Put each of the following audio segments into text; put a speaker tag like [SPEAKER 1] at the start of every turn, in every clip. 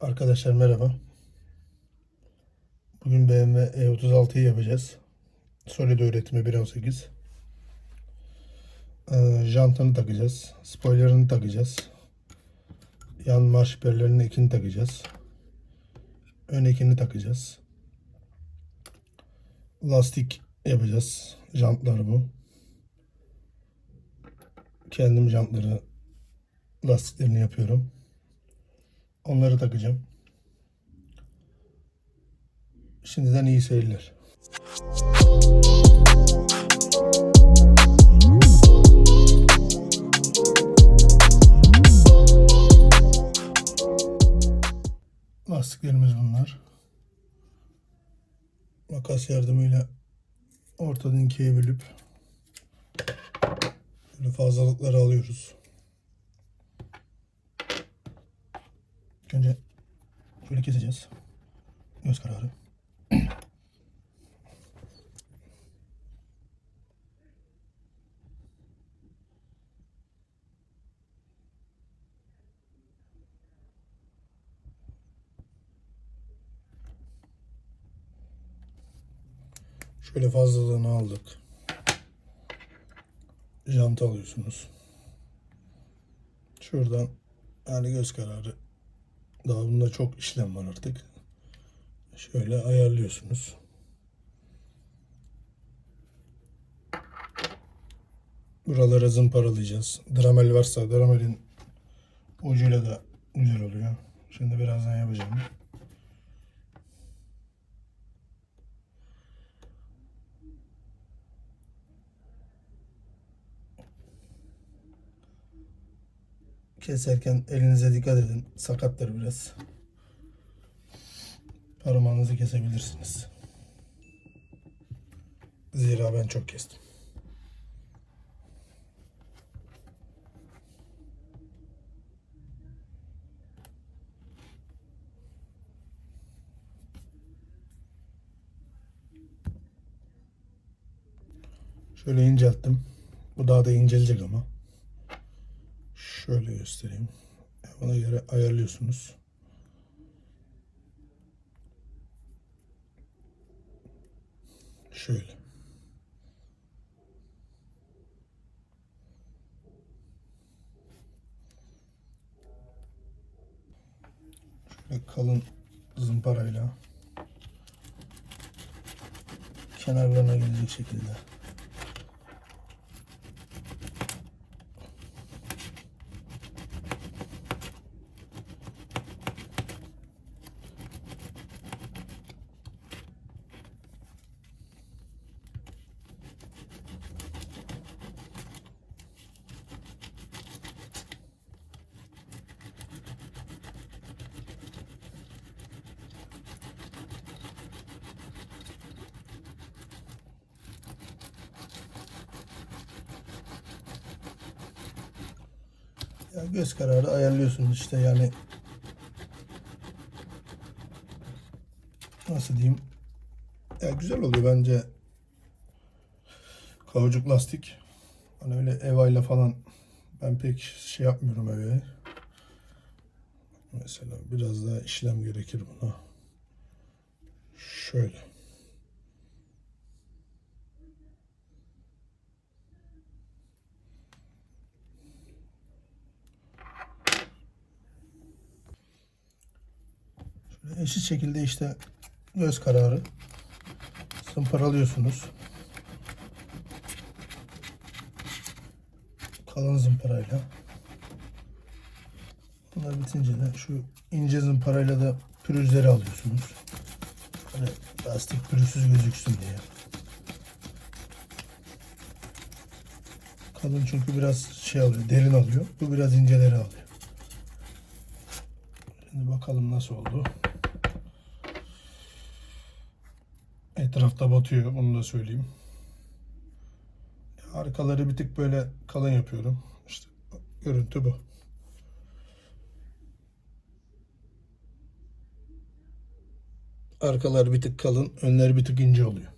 [SPEAKER 1] Arkadaşlar merhaba. Bugün BMW E36'yı yapacağız. Solid üretimi 1.18. Ee, jantını takacağız. Spoilerını takacağız. Yan marş perlerinin ekini takacağız. Ön ekini takacağız. Lastik yapacağız. Jantlar bu. Kendim jantları lastiklerini yapıyorum. Onları takacağım. Şimdiden iyi seyirler. Lastiklerimiz bunlar. Makas yardımıyla ortadan ikiye bölüp fazlalıkları alıyoruz. İlk Önce şöyle keseceğiz. Göz kararı. Şöyle fazlalığını aldık. Jant alıyorsunuz. Şuradan yani göz kararı daha bunda çok işlem var artık. Şöyle ayarlıyorsunuz. Buraları zımparalayacağız. Dramel varsa dramelin ucuyla da güzel oluyor. Şimdi birazdan yapacağım. Keserken elinize dikkat edin. Sakattır biraz. Parmağınızı kesebilirsiniz. Zira ben çok kestim. Şöyle incelttim. Bu daha da incelecek ama. Şöyle göstereyim. Ona göre ayarlıyorsunuz. Şöyle. Şöyle kalın zımparayla kenarlarına gelecek şekilde. Ya göz kararı ayarlıyorsunuz işte yani nasıl diyeyim? Ya güzel oluyor bence. Kavucuk lastik. Hani öyle evayla falan ben pek şey yapmıyorum eve. Mesela biraz daha işlem gerekir buna. Şöyle Şöyle eşit şekilde işte göz kararı zımparalıyorsunuz. Kalın zımparayla. Bunlar bitince de şu ince zımparayla da pürüzleri alıyorsunuz. Böyle lastik pürüzsüz gözüksün diye. Kalın çünkü biraz şey alıyor, derin alıyor. Bu biraz inceleri alıyor. Şimdi bakalım nasıl oldu. Etrafta batıyor onu da söyleyeyim. Arkaları bir tık böyle kalın yapıyorum. İşte görüntü bu. Arkalar bir tık kalın, önler bir tık ince oluyor.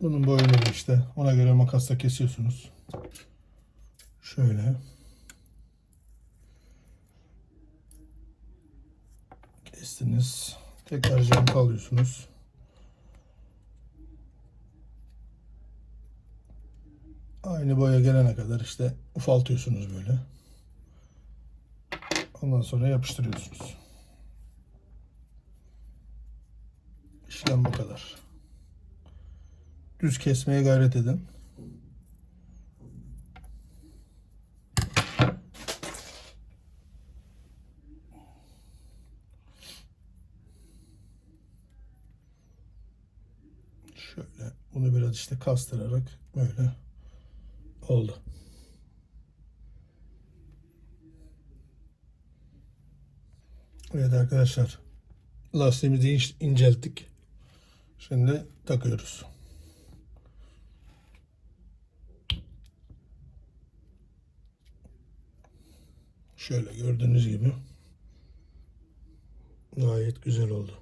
[SPEAKER 1] Bunun boyunu işte ona göre makasla kesiyorsunuz. Şöyle. Kestiniz. Tekrar jant alıyorsunuz. Aynı boya gelene kadar işte ufaltıyorsunuz böyle. Ondan sonra yapıştırıyorsunuz. İşlem bu kadar. Düz kesmeye gayret edin. Şöyle bunu biraz işte kastırarak böyle oldu. Evet arkadaşlar. Lastiğimizi incelttik. Şimdi takıyoruz. Şöyle gördüğünüz gibi gayet güzel oldu.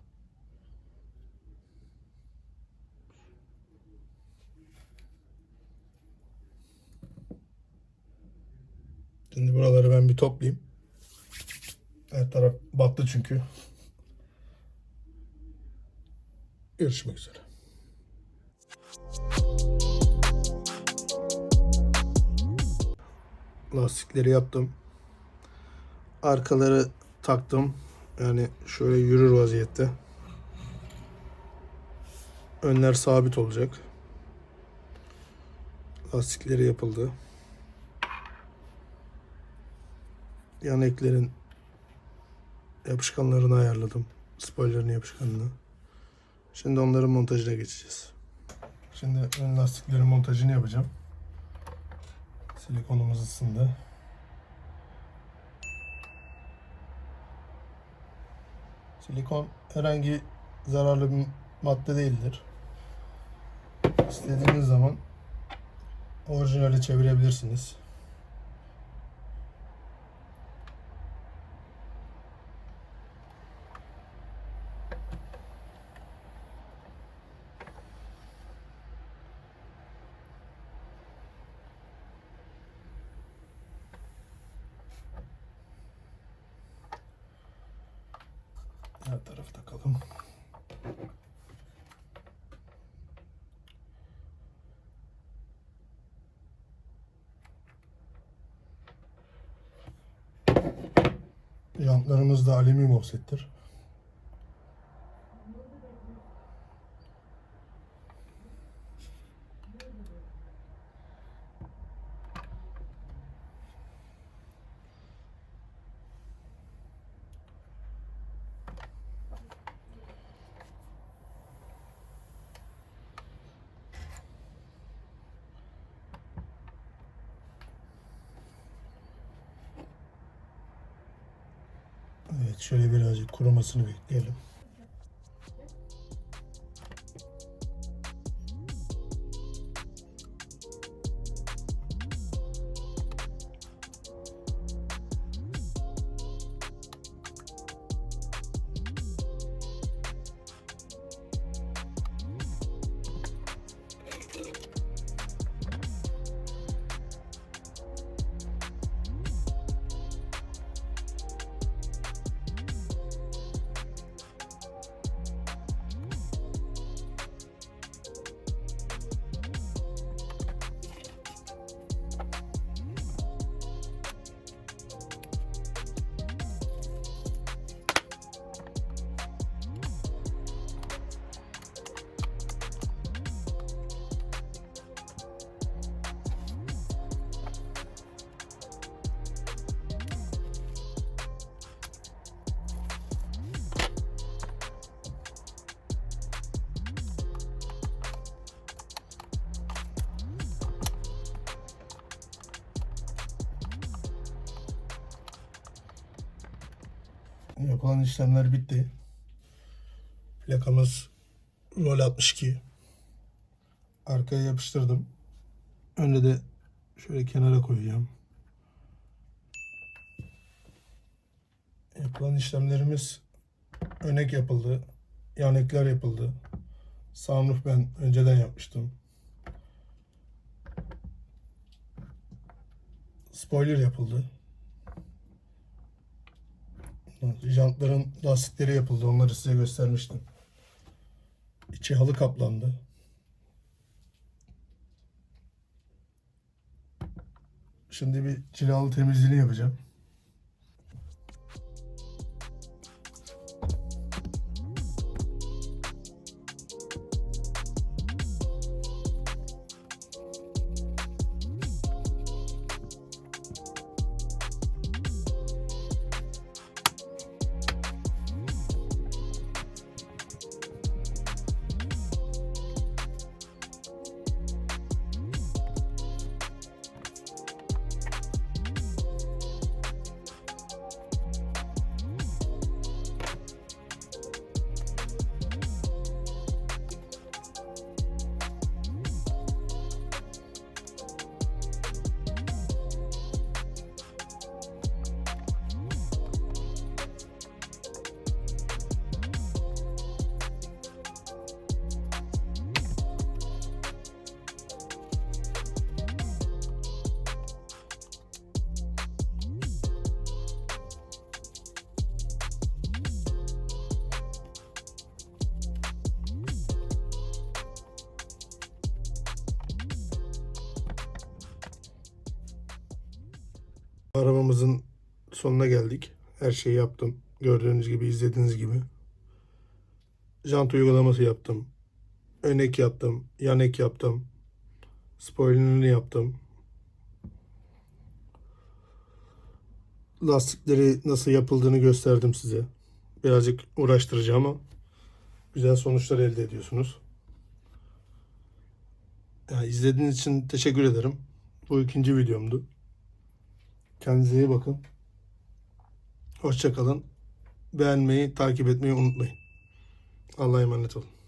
[SPEAKER 1] Şimdi buraları ben bir toplayayım. Her taraf battı çünkü. Görüşmek üzere. Lastikleri yaptım. Arkaları taktım. Yani şöyle yürür vaziyette. Önler sabit olacak. Lastikleri yapıldı. Yan eklerin yapışkanlarını ayarladım. Spoiler'ın yapışkanını. Şimdi onların montajına geçeceğiz. Şimdi ön lastiklerin montajını yapacağım. Silikonumuz ısındı. Silikon herhangi zararlı bir madde değildir. İstediğiniz zaman orijinali çevirebilirsiniz. Her tarafı takalım. Jantlarımız da alüminyum offsettir. Evet şöyle birazcık kurumasını bekleyelim. Yapılan işlemler bitti. Plakamız rol 62. Arkaya yapıştırdım. Önde de şöyle kenara koyacağım. Yapılan işlemlerimiz önek yapıldı. Yan yapıldı. Sunroof ben önceden yapmıştım. Spoiler yapıldı. Jantların lastikleri yapıldı. Onları size göstermiştim. İçi halı kaplandı. Şimdi bir cilalı temizliğini yapacağım. Arabamızın sonuna geldik. Her şeyi yaptım. Gördüğünüz gibi, izlediğiniz gibi. Jant uygulaması yaptım. Ön ek yaptım. Yan ek yaptım. Spoilerını yaptım. Lastikleri nasıl yapıldığını gösterdim size. Birazcık uğraştırıcı ama güzel sonuçlar elde ediyorsunuz. Yani izlediğiniz için teşekkür ederim. Bu ikinci videomdu. Kendinize iyi bakın. Hoşçakalın. Beğenmeyi, takip etmeyi unutmayın. Allah'a emanet olun.